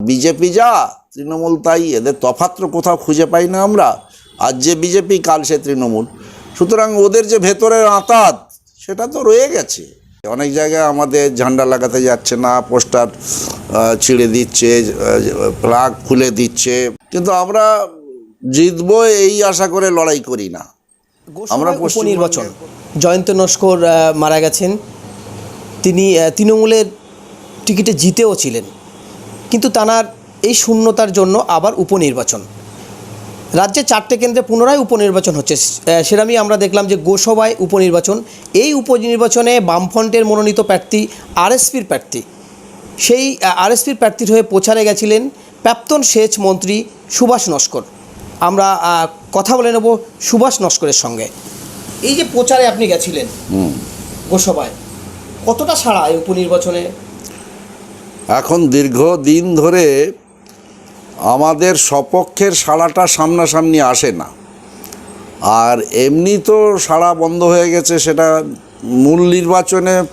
BJP যা তৃণমূল তাই এদের তফাত্র কোথাও খুঁজে পাই না আমরা। আজ যে বিজেপি কাল সে তৃণমূল। সুতরাং ওদের যে ভেতরের আঁতাত সেটা তো রয়ে গেছে। অনেক জায়গায় আমাদের ঝান্ডা লাগাতে যাচ্ছে না পোস্টার ছিঁড়ে দিচ্ছে প্লাগ খুলে দিচ্ছে। কিন্তু আমরা জিতবো এই আশা করে লড়াই করি না। আমরা নির্বাচন জয়ন্ত নস্কর মারা গেছেন। তিনি তৃণমূলের টিকিটে জিতেও ছিলেন। কিন্তু তানার এই শূন্যতার জন্য আবার উপনির্বাচন। রাজ্যে চারটে কেন্দ্রে পুনরায় উপনির্বাচন হচ্ছে। সেরামই আমরা দেখলাম যে গোসভায় উপনির্বাচন এই উপনির্বাচনে বামফ্রন্টের মনোনীত প্রার্থী আরএসপির প্রার্থী। সেই আরএসপির প্রার্থীর হয়ে প্রচারে গেছিলেন প্রাক্তন সেচ মন্ত্রী সুভাষ নস্কর। আমরা কথা বলে নেব সুভাষ নস্করের সঙ্গে। এই যে প্রচারে আপনি গেছিলেন গোসভায় কতটা সাড়া এই উপনির্বাচনে? এখন দীর্ঘ দিন ধরে আমাদের সপক্ষের সাড়াটা সামনাসামনি আসে না। আর এমনি তো সাড়া বন্ধ হয়ে গেছে, সেটা মূল নির্বাচনে,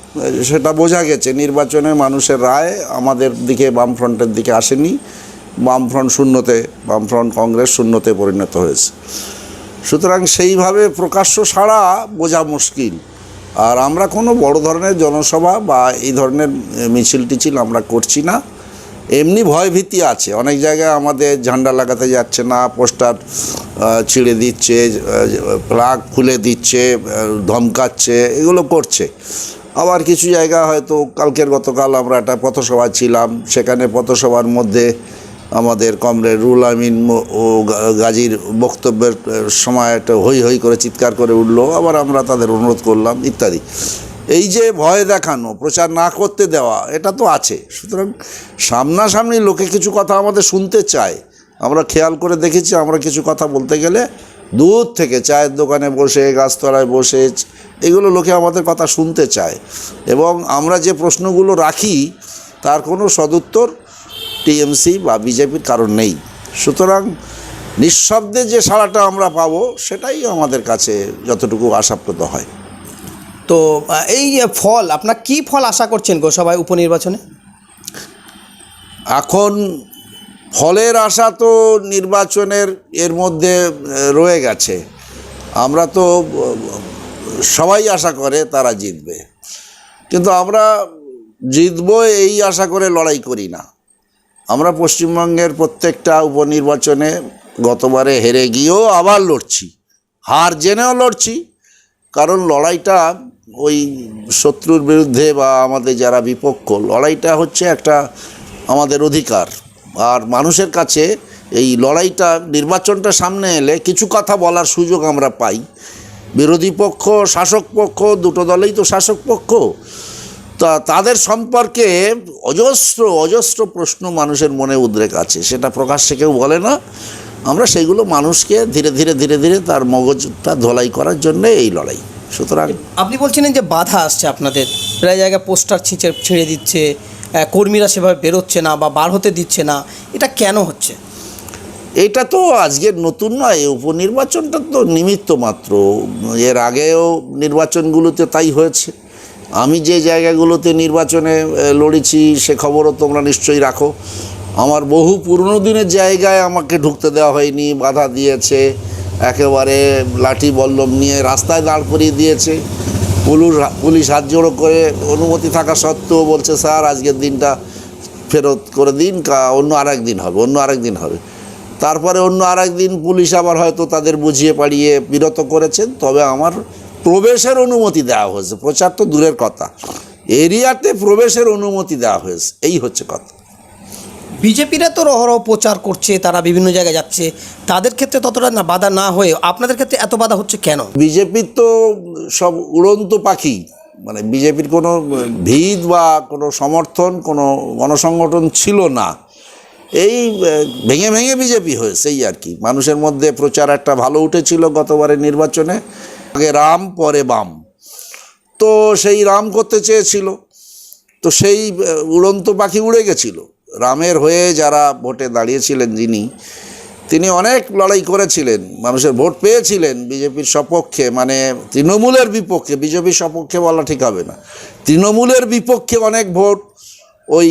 সেটা বোঝা গেছে। নির্বাচনে মানুষের রায় আমাদের দিকে, বামফ্রন্টের দিকে আসেনি। বামফ্রন্ট শূন্যতে, বামফ্রন্ট কংগ্রেস শূন্যতে পরিণত হয়েছে। সুতরাং সেইভাবে প্রকাশ্য সাড়া বোঝা মুশকিল। আর আমরা কোনো বড় ধরনের জনসভা বা এই ধরনের মিছিল টিছিল আমরা করছি না। এমনি ভয়ভীতি আছে। অনেক জায়গায় আমাদের ঝান্ডা লাগাতে যাচ্ছে না, পোস্টার ছিঁড়ে দিচ্ছে প্লাগ খুলে দিচ্ছে ধমকাচ্ছে, এগুলো করছে। আবার কিছু জায়গা হয়তো কালকের গতকাল আমরা একটা পথসভা ছিলাম। সেখানে পথসভার মধ্যে আমাদের কমরেড রুল আমিন ও গাজীর বক্তব্যের সময় একটা হই হই করে চিৎকার করে উঠল, আবার আমরা তাদের অনুরোধ করলাম, ইত্যাদি। এই যে ভয় দেখানো, প্রচার না করতে দেওয়া, এটা তো আছে। সুতরাং সামনাসামনি লোকে কিছু কথা আমাদের শুনতে চায়। আমরা খেয়াল করে দেখেছি, আমরা কিছু কথা বলতে গেলে দূর থেকে চায়ের দোকানে বসে, গাছতলায় বসে, এগুলো লোকে আমাদের কথা শুনতে চায়। এবং আমরা যে প্রশ্নগুলো রাখি, তার কোনো সদুত্তর টিএমসি বা বিজেপির কারণ নেই। সুতরাং নিঃশব্দে যে সাড়াটা আমরা পাবো সেটাই আমাদের কাছে যতটুকু আশাপ্রদ হয়। তো এই ফল আপনার কি ফল আশা করছেন গোসভায় উপনির্বাচনে? এখন ফলের আশা তো নির্বাচনের এর মধ্যে রয়ে গেছে। আমরা তো সবাই আশা করে তারা জিতবে। কিন্তু আমরা জিতবো এই আশা করে লড়াই করি না। আমরা পশ্চিমবঙ্গের প্রত্যেকটা উপনির্বাচনে গতবারে হেরে গিয়েও আবার লড়ছি। হার জেনেও লড়ছি। কারণ লড়াইটা ওই শত্রুর বিরুদ্ধে বা আমাদের যারা বিপক্ষ, লড়াইটা হচ্ছে একটা আমাদের অধিকার। আর মানুষের কাছে এই লড়াইটা, নির্বাচনটা সামনে এলে কিছু কথা বলার সুযোগ আমরা পাই। বিরোধী পক্ষ, শাসক পক্ষ, দুটো দলেই তো শাসক পক্ষ। তা তাদের সম্পর্কে অজস্র অজস্র প্রশ্ন মানুষের মনে উদ্রেক আছে। সেটা প্রকাশ্যে কেউ বলে না। আমরা সেগুলো মানুষকে ধীরে ধীরে ধীরে ধীরে তার মগজটা ধোলাই করার জন্য এই লড়াই। সুতরাং আপনি বলছিলেন যে বাধা আসছে আপনাদের। প্রায় জায়গায় পোস্টার ছিঁচে ছেড়ে দিচ্ছে কর্মীরা সেভাবে বেরোচ্ছে না বা বার হতে দিচ্ছে না। এটা কেন হচ্ছে? এটা তো আজকের নতুন নয় এই উপনির্বাচনটা তো নিমিত্ত মাত্র। এর আগেও নির্বাচনগুলোতে তাই হয়েছে। আমি যে জায়গাগুলোতে নির্বাচনে লড়েছি, সে খবরও তোমরা নিশ্চয়ই রাখো। আমার বহু পুরনো দিনের জায়গায় আমাকে ঢুকতে দেওয়া হয়নি, বাধা দিয়েছে, একেবারে লাঠি বল্লম নিয়ে রাস্তায় দাঁড় করিয়ে দিয়েছে। পুলিশ পুলিশ হাত জোড়ো করে অনুমতি থাকা সত্ত্বেও বলছে, স্যার, আজকের দিনটা ফেরত করে দিন, কা, অন্য আরেক দিন হবে, অন্য আরেক দিন হবে। তারপরে অন্য আরেক দিন পুলিশ আবার হয়তো তাদের বুঝিয়ে পাড়িয়ে বিরত করেছেন, তবে আমার প্রবেশের অনুমতি দেওয়া হয়েছে। প্রচার তো দূরের কথা। এরিয়াতে প্রবেশের অনুমতি দেওয়া হয়েছে। এই হচ্ছে কথা। বিজেপিরা তো রহরহ প্রচার করছে তারা বিভিন্ন জায়গায় যাচ্ছে। তাদের ক্ষেত্রে ততটা না বাধা না হয়ে আপনাদের ক্ষেত্রে এত বাধা হচ্ছে কেন? বিজেপির তো সব উড়ন্ত পাখি। মানে বিজেপির কোনো ভিত বা কোনো সমর্থন কোনো গণসংগঠন ছিল না। এই ভেঙে ভেঙে বিজেপি হয়েছে এই আর কি। মানুষের মধ্যে প্রচার একটা ভালো উঠেছিল গতবারের নির্বাচনে। আগে রাম, পরে বাম। তো সেই রাম করতে চেয়েছিল। তো সেই উড়ন্ত পাখি উড়ে গেছিল। রামের হয়ে যারা ভোটে দাঁড়িয়েছিলেন যিনি, তিনি অনেক লড়াই করেছিলেন, মানুষের ভোট পেয়েছিলেন বিজেপির সপক্ষে। মানে তৃণমূলের বিপক্ষে, বিজেপির সপক্ষে বলা ঠিক হবে না। তৃণমূলের বিপক্ষে অনেক ভোট ওই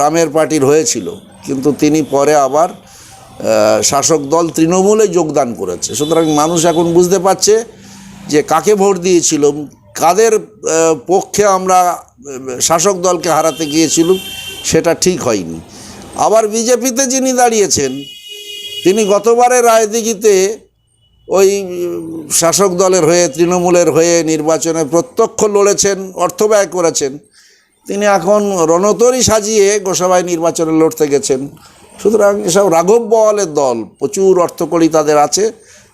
রামের পার্টির হয়েছিল। কিন্তু তিনি পরে আবার শাসক দল তৃণমূলে যোগদান করেছে। সুতরাং মানুষ এখন বুঝতে পারছে যে কাকে ভোট দিয়েছিল কাদের পক্ষে আমরা শাসক দলকে হারাতে গিয়েছিলাম, সেটা ঠিক হয়নি। আবার বিজেপিতে যিনি দাঁড়িয়েছেন, তিনি গতবারে রায়দিঘিতে ওই শাসক দলের হয়ে, তৃণমূলের হয়ে নির্বাচনে প্রত্যক্ষ লড়েছেন, অর্থ ব্যয় করেছেন। তিনি এখন রণতরী সাজিয়ে গোসাবাই নির্বাচনে লড়তে গেছেন। সুতরাং এসব রাঘব বওয়ালের দল, প্রচুর অর্থকড়ি তাদের আছে।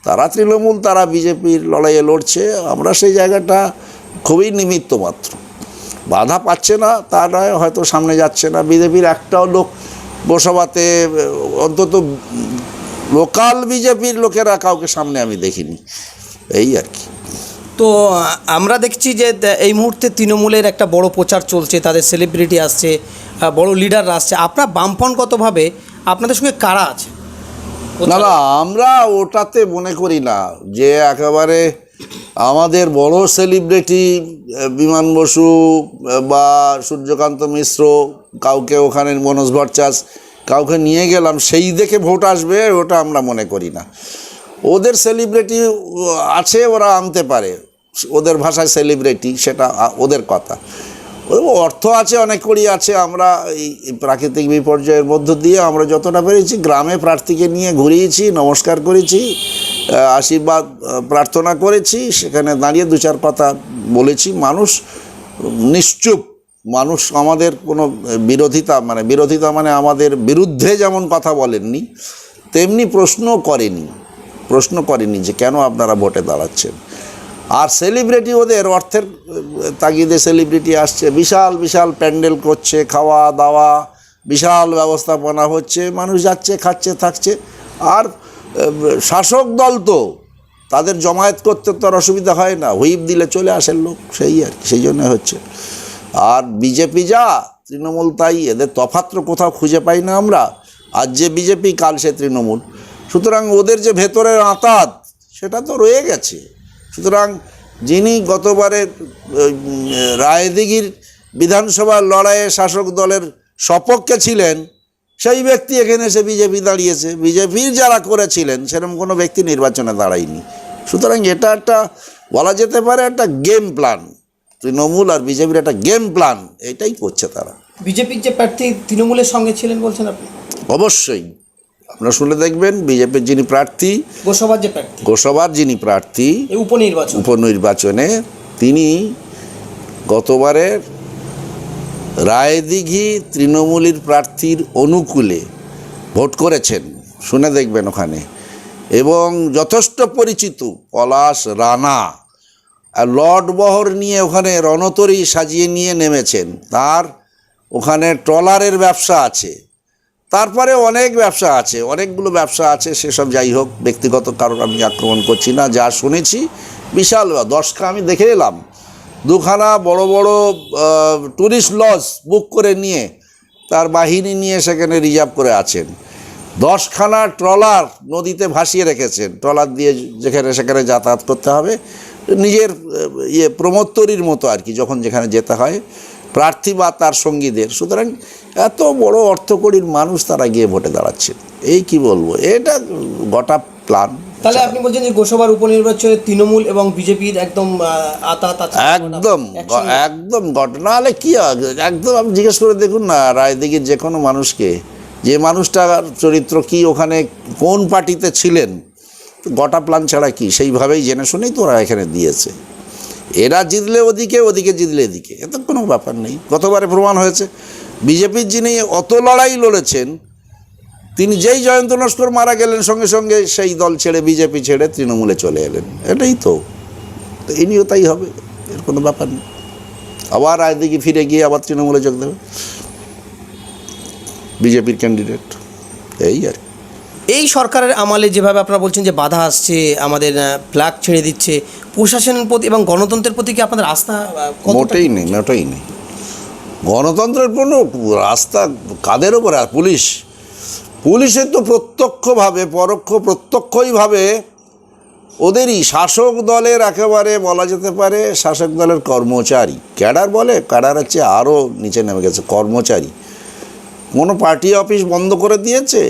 তারা তৃণমূল তারা বিজেপির লড়াইয়ে লড়ছে। আমরা সেই জায়গাটা খুবই নিমিত্ত মাত্র। বাধা পাচ্ছে না তা নয় হয়তো সামনে যাচ্ছে না। বিজেপির একটাও লোক গোসাবাতে আহ, অন্তত লোকাল বিজেপির লোকেরা কাউকে সামনে আমি দেখিনি। এই আর কি। তো আমরা দেখছি যে এই মুহূর্তে তৃণমূলের একটা বড় প্রচার চলছে তাদের সেলিব্রিটি আসছে বড় লিডাররা আসছে। আপনার বামপনগতভাবে আপনাদের সঙ্গে কারা আছে? না না, আমরা ওটাতে মনে করি না যে একেবারে আমাদের বড় সেলিব্রিটি বিমান বসু বা সূর্যকান্ত মিশ্র, কাউকে ওখানে মনোজ ভট্টাচ কাউকে নিয়ে গেলাম, সেই দেখে ভোট আসবে, ওটা আমরা মনে করি না। ওদের সেলিব্রিটি আছে, ওরা আনতে পারে। ওদের ভাষায় সেলিব্রিটি, সেটা ওদের কথা। অর্থ আছে অনেক করি আছে। আমরা এই প্রাকৃতিক বিপর্যয়ের মধ্য দিয়ে আমরা যতটা পেরেছি, গ্রামে প্রার্থীকে নিয়ে ঘুরিয়েছি, নমস্কার করেছি আশীর্বাদ প্রার্থনা করেছি, সেখানে দাঁড়িয়ে দু চার কথা বলেছি। মানুষ নিশ্চুপ, মানুষ আমাদের কোনো বিরোধিতা মানে বিরোধিতা মানে আমাদের বিরুদ্ধে যেমন কথা বলেননি, তেমনি প্রশ্ন করেনি প্রশ্ন করেনি যে কেন আপনারা ভোটে দাঁড়াচ্ছেন। আর সেলিব্রিটি ওদের অর্থের, তাগিদে সেলিব্রিটি আসছে, বিশাল বিশাল প্যান্ডেল করছে, খাওয়া, দাওয়া, বিশাল ব্যবস্থাপনা হচ্ছে, মানুষ যাচ্ছে, খাচ্ছে, থাকছে। আর শাসক দল তো, তাদের জমায়েত করতে তো আর অসুবিধা হয় না, হুইপ দিলে চলে আসেন লোক, সেই আর সেই জন্য হচ্ছে। আর বিজেপি যা, তৃণমূল তাই, এদের তফাত্র কোথাও খুঁজে পাই না আমরা। আজ যে বিজেপি, কাল সে তৃণমূল। সুতরাং ওদের যে ভেতরের আঁতাত, সেটা তো রয়ে গেছে। সুতরাং যিনি গতবারে রায়দিঘির বিধানসভার লড়াইয়ে শাসক দলের সপক্ষে ছিলেন সেই ব্যক্তি এখানে এসে বিজেপি দাঁড়িয়েছে। বিজেপির যারা করেছিলেন সেরকম কোনো ব্যক্তি নির্বাচনে দাঁড়ায়নি। সুতরাং এটা একটা বলা যেতে পারে একটা গেম প্ল্যান তৃণমূল আর বিজেপির একটা গেম প্ল্যান এটাই করছে তারা। বিজেপির যে প্রার্থী তৃণমূলের সঙ্গে ছিলেন বলছেন আপনি? অবশ্যই। আপনারা শুনে দেখবেন বিজেপির যিনি প্রার্থী গোসবার যে প্রার্থী। গোসবার যিনি প্রার্থী উপনির্বাচন। উপনির্বাচনে তিনি গতবারের রায়দিঘি তৃণমূলীর প্রার্থীর অনুকূলে ভোট করেছেন। শুনে দেখবেন ওখানে। এবং যথেষ্ট পরিচিত পলাশ রানা। আর লর্ড বহর নিয়ে ওখানে রণতরী সাজিয়ে নিয়ে নেমেছেন। তার ওখানে ট্রলারের ব্যবসা আছে। তারপরে অনেক ব্যবসা আছে, অনেকগুলো ব্যবসা আছে, সেসব যাই হোক, ব্যক্তিগত কারণ আমি আক্রমণ করছি না, যা শুনেছি, বিশাল। দশটা আমি দেখে এলাম, দুখানা বড় বড় ট্যুরিস্ট লজ বুক করে নিয়ে, তার বাহিনী নিয়ে সেখানে রিজার্ভ করে আছেন দশখানা ট্রলার নদীতে ভাসিয়ে রেখেছেন, ট্রলার দিয়ে যেখানে সেখানে যাতায়াত করতে হবে, নিজের ইয়ে প্রমোত্তরীর মতো আর কি, যখন যেখানে যেতে হয় প্রার্থী বা তার সঙ্গীদের। সুতরাং এত বড় অর্থকরীর মানুষ তারা গিয়ে ভোটে দাঁড়াচ্ছে এই কি বলব? এটা গোটা প্ল্যান। তাহলে আপনি বলছেন যে গোসবার উপনির্বাচনে তৃণমূল এবং বিজেপির একদম আতাত একদম। একদম ঘটনা হলে কি একদম আপনি জিজ্ঞেস করে দেখুন না রায়দিঘির যে কোনো মানুষকে যে মানুষটার চরিত্র কি ওখানে কোন পার্টিতে ছিলেন গোটা প্ল্যান ছাড়া কি? সেইভাবেই জেনে শুনেই তো ওরা এখানে দিয়েছে। এরা জিতলে ওদিকে ওদিকে জিতলে এদিকে। এত কোনো ব্যাপার নেই। গতবারে প্রমাণ হয়েছে। বিজেপির যিনি অত লড়াই লড়েছেন, তিনি যেই জয়ন্ত নস্কর মারা গেলেন, সঙ্গে সঙ্গে সেই দল ছেড়ে, বিজেপি ছেড়ে তৃণমূলে চলে এলেন। এটাই তো। তো এই নিয়েও তাই হবে। এর কোনো ব্যাপার নেই। আবার রায়দিকে ফিরে গিয়ে আবার তৃণমূলে যোগ দেবে। বিজেপির ক্যান্ডিডেট এই আর। এই সরকারের আমলে যেভাবে আপনারা বলছেন যে বাধা আসছে আমাদের ফ্ল্যাগ ছেড়ে দিচ্ছে প্রশাসনের প্রতি এবং গণতন্ত্রের প্রতি কি আপনাদের আস্থা মোটেই নেই মোটেই নেই। গণতন্ত্রের কোনো রাস্তা কাদের ওপরে আর পুলিশ? পুলিশের তো প্রত্যক্ষভাবে পরোক্ষ প্রত্যক্ষইভাবে ওদেরই শাসক দলের একেবারে বলা যেতে পারে শাসক দলের কর্মচারী। ক্যাডার বলে ক্যাডার হচ্ছে আরও নিচে নেমে গেছে কর্মচারী। কোনো পার্টি অফিস বন্ধ করে দিয়েছে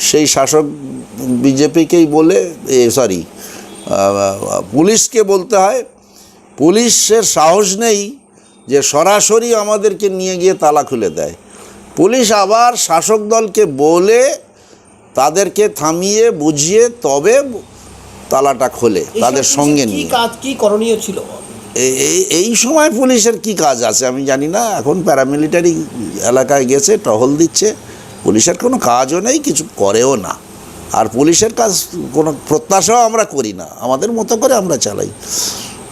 সেই শাসক বিজেপিকেই বলে সরি পুলিশকে বলতে হয়। পুলিশের সাহস নেই যে সরাসরি আমাদেরকে নিয়ে গিয়ে তালা খুলে দেয়। পুলিশ আবার শাসক দলকে বলে তাদেরকে থামিয়ে বুঝিয়ে তবে তালাটা খোলে তাদের সঙ্গে নিয়ে। কাজ কি করণীয় ছিল? এই- এই সময় পুলিশের কি কাজ আছে আমি জানি না। এখন প্যারামিলিটারি এলাকায় গেছে টহল দিচ্ছে। পুলিশের কোনো কাজও নেই, কিছু করেও না। আর পুলিশের কাজ কোনো প্রত্যাশাও আমরা করি না। আমাদের মতো করে আমরা চালাই।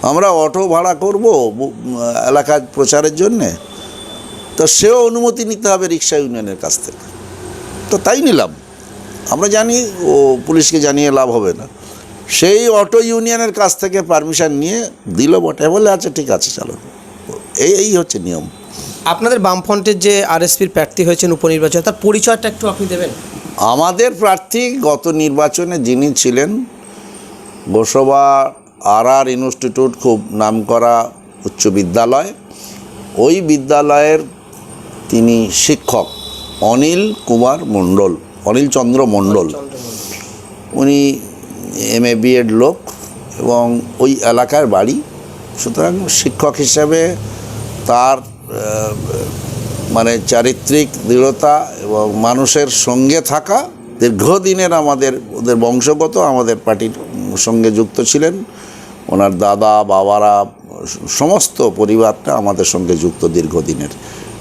আমরা অটো ভাড়া করব এলাকার প্রচারের জন্যে। তো সেও অনুমতি নিতে হবে রিক্সা ইউনিয়নের কাছ থেকে। তো তাই নিলাম। আমরা জানি ও পুলিশকে জানিয়ে লাভ হবে না। সেই অটো ইউনিয়নের কাছ থেকে পারমিশন নিয়ে দিল বটে। বলে আচ্ছা ঠিক আছে, চলো। এই এই হচ্ছে নিয়ম। আপনাদের বামফ্রন্টের যে আরএসপির প্রার্থী হয়েছেন উপনির্বাচনে তার পরিচয়টা একটু আপনি দেবেন। আমাদের প্রার্থী গত নির্বাচনে যিনি ছিলেন গোসবা আর আর ইনস্টিটিউট খুব নামকরা উচ্চ বিদ্যালয় ওই বিদ্যালয়ের তিনি শিক্ষক অনিল কুমার মণ্ডল অনিল চন্দ্র মণ্ডল। উনি এম এ বিএড লোক এবং ওই এলাকার বাড়ি। সুতরাং শিক্ষক হিসেবে তার মানে চারিত্রিক দৃঢ়তা এবং মানুষের সঙ্গে থাকা দীর্ঘদিনের আমাদের, ওদের বংশগত আমাদের পার্টির সঙ্গে যুক্ত ছিলেন। ওনার দাদা, বাবারা, সমস্ত পরিবারটা আমাদের সঙ্গে যুক্ত দীর্ঘদিনের।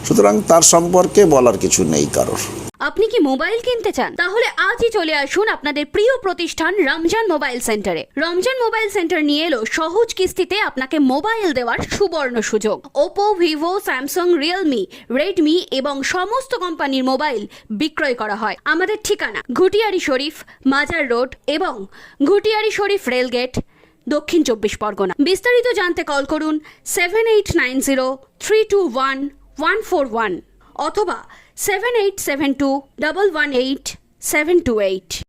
সুতরাং তার সম্পর্কে বলার কিছু নেই কারোর। আপনি কি মোবাইল কিনতে চান? তাহলে আজই চলে আসুন আপনাদের প্রিয় প্রতিষ্ঠান রমজান মোবাইল সেন্টারে। রমজান মোবাইল সেন্টার নিয়ে এলো সহজ কিস্তিতে আপনাকে মোবাইল দেওয়ার সুবর্ণ সুযোগ। Oppo Vivo Samsung Realme Redmi এবং সমস্ত কোম্পানির মোবাইল বিক্রয় করা হয় আমাদের ঠিকানা ঘুটিয়ারি শরীফ, মাজার রোড এবং ঘুটিয়ারি শরীফ রেলগেট, দক্ষিণ চব্বিশ পরগনা। বিস্তারিত জানতে কল করুন seven eight nine zero three two one one four one অথবা 7872 118 728.